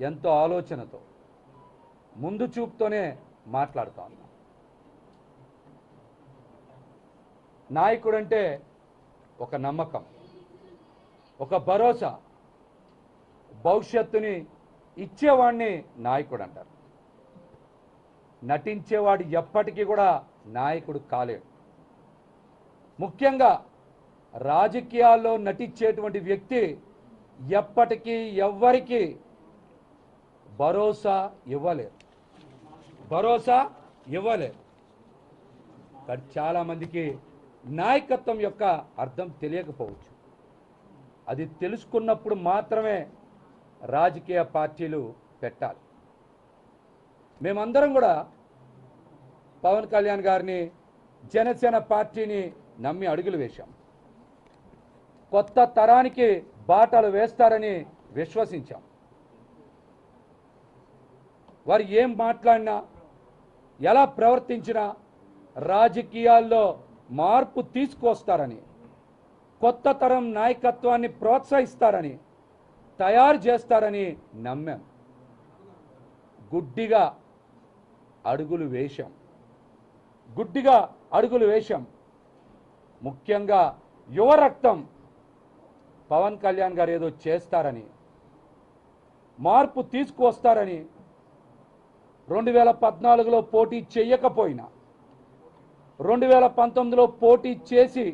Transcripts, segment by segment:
ఎంతో ఆలోచనతో ముందు చూపుతోనే మాట్లాడుతా ఉన్నాం. నాయకుడంటే ఒక నమ్మకం ఒక భరోసా భవిష్యత్తుని ఇచ్చేవాడిని నాయకుడు అంటారు నటించేవాడు ఎప్పటికీ కూడా నాయకుడు కాలేడు. ముఖ్యంగా రాజకీయాల్లో నటించేటువంటి వ్యక్తి ఎప్పటికీ ఎవ్వరికీ భరోసా ఇవ్వలేరు భరోసా ఇవ్వలేరు కానీ చాలామందికి నాయకత్వం యొక్క అర్థం తెలియకపోవచ్చు. అది తెలుసుకున్నప్పుడు మాత్రమే రాజకీయ పార్టీలు పెట్టాలి. మేమందరం కూడా పవన్ కళ్యాణ్ గారిని జనసేన పార్టీని నమ్మి అడుగులు వేశాం. కొత్త తరానికి బాటలు వేస్తారని విశ్వసించాం. వారు ఏం మాట్లాడినా ఎలా ప్రవర్తించినా రాజకీయాల్లో మార్పు తీసుకొస్తారని కొత్త తరం నాయకత్వాన్ని ప్రోత్సహిస్తారని తయారు చేస్తారని నమ్మాం. గుడ్డిగా అడుగులు వేశాం. గుడ్డిగా అడుగులు వేశాం. ముఖ్యంగా యువ రక్తం పవన్ కళ్యాణ్ గారు ఏదో చేస్తారని మార్పు తీసుకువస్తారని రెండు వేల పద్నాలుగులో పోటీ చేయకపోయినా రెండు వేల పంతొమ్మిదిలో పోటీ చేసి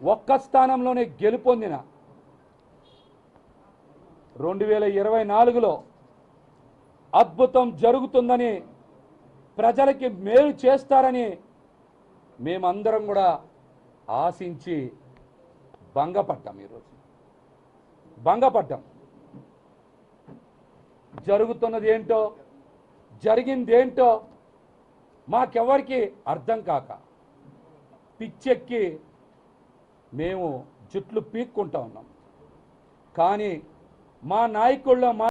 ఒక్క స్థానంలోనే గెలుపొందిన రెండు వేల ఇరవై నాలుగులో అద్భుతం జరుగుతుందని ప్రజలకి మేలు చేస్తారని మేమందరం కూడా ఆశించి భంగపడ్డాం ఈరోజు. భంగపడ్డాం. జరుగుతున్నది ఏంటో జరిగింది ఏంటో మాకెవరికి అర్థం కాక పిచ్చెక్కి మేము జుట్లు పీక్కుంటా ఉన్నాం. కానీ మా నాయకుల్లో మా